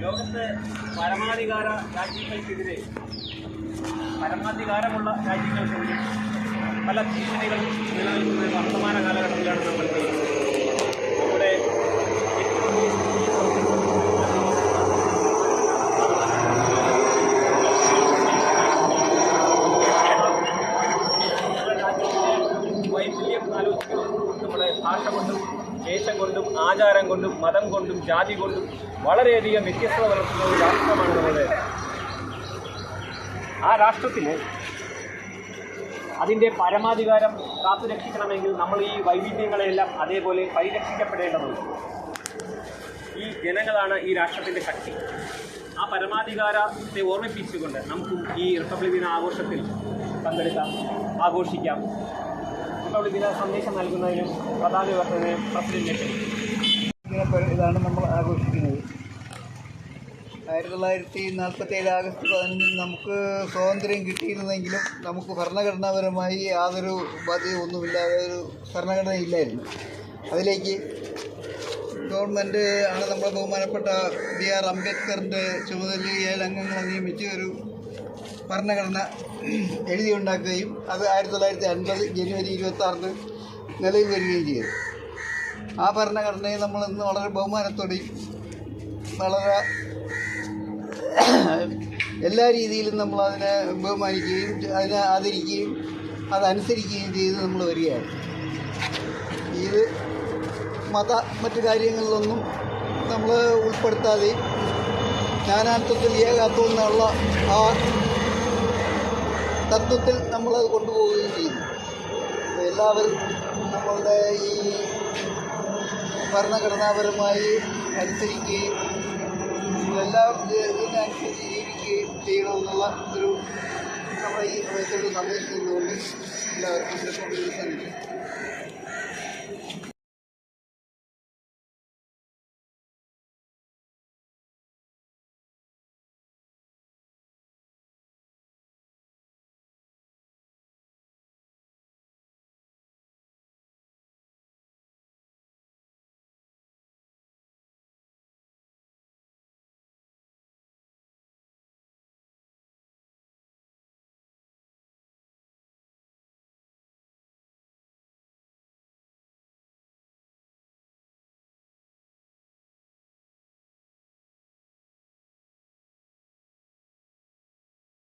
ലോകത്ത് പരമാധികാര രാജ്യങ്ങൾക്കെതിരെ പരമാധികാരമുള്ള രാജ്യങ്ങൾക്കെതിരെ പല ഭീഷണികളും നിലനിൽക്കുന്നത് വർത്തമാന വൈവിധ്യം ആലോചിക്കുന്നത് നമ്മുടെ ഭാഷ കൊണ്ടും ദേശം കൊണ്ടും ആചാരം കൊണ്ടും മതം കൊണ്ടും ജാതി കൊണ്ടും വളരെയധികം വ്യത്യസ്തത പുലർത്തുന്ന ഒരു രാഷ്ട്രമാണ് നമ്മുടെ ആ രാഷ്ട്രത്തിന് അതിന്റെ പരമാധികാരം കാത്തുരക്ഷിക്കണമെങ്കിൽ നമ്മൾ ഈ വൈവിധ്യങ്ങളെല്ലാം അതേപോലെ പരിരക്ഷിക്കപ്പെടേണ്ടതുണ്ട്. ഈ ജനങ്ങളാണ് ഈ രാഷ്ട്രത്തിന്റെ ശക്തി. ആ പരമാധികാരത്തെ ഓർമ്മിപ്പിച്ചുകൊണ്ട് നമുക്കും ഈ റിപ്പബ്ലിക് ദിന ആഘോഷത്തിൽ പങ്കെടുക്കാം ആഘോഷിക്കാം. റിപ്പബ്ലിക് ദിന സന്ദേശം നൽകുന്നതിനും പതാക ഉയർത്തുന്നതിന് പ്രസിഡന്റ് ഇതാണ് നമ്മൾ ആഘോഷിക്കുന്നത്. ആയിരത്തി തൊള്ളായിരത്തി നാൽപ്പത്തി ഏഴ് ആഗസ്റ്റ് പതിനഞ്ചിന് നമുക്ക് സ്വാതന്ത്ര്യം കിട്ടിയിരുന്നെങ്കിലും നമുക്ക് ഭരണഘടനാപരമായി യാതൊരു ബാധ്യത ഒന്നുമില്ലാതെ ഒരു ഭരണഘടന ഇല്ലായിരുന്നു. അതിലേക്ക് ഗവൺമെന്റ് ആണ് നമ്മുടെ ബഹുമാനപ്പെട്ട ബി ആർ അംബേദ്കറിന്റെ ചുമതലയിൽ അംഗങ്ങളെ നിയമിച്ച് ഒരു ഭരണഘടന എഴുതിയുണ്ടാക്കുകയും അത് ആയിരത്തി തൊള്ളായിരത്തി അൻപത് ജനുവരി ഇരുപത്തി ആറിന് നിലയിൽ വരികയും ചെയ്തു. ആ ഭരണഘടനയെ നമ്മൾ ഇന്ന് വളരെ ബഹുമാനത്തോടെയും വളരെ എല്ലാ രീതിയിലും നമ്മൾ അതിനെ ബഹുമാനിക്കുകയും അതിനെ ആദരിക്കുകയും അതനുസരിക്കുകയും ചെയ്ത് നമ്മൾ വരികയാണ്. ഇത് മത മറ്റു കാര്യങ്ങളിലൊന്നും നമ്മൾ ഉൾപ്പെടുത്താതെയും ജ്ഞാനാർത്ഥത്തിൽ ഏകാത്വം എന്നുള്ള ആ തത്വത്തിൽ നമ്മളത് കൊണ്ടുപോവുകയും ചെയ്യുന്നു എല്ലാവരും നമ്മളുടെ ഈ ഭരണഘടനാപരമായി അനുസരിക്കുകയും എല്ലാം ഇതിനനുസരിച്ച് ജീവിക്കുകയും ചെയ്യണമെന്നുള്ള ഒരു നമ്മുടെ ഈ സമയത്തൊരു സന്ദേശം നൽകുകൊണ്ട് എല്ലാവർക്കും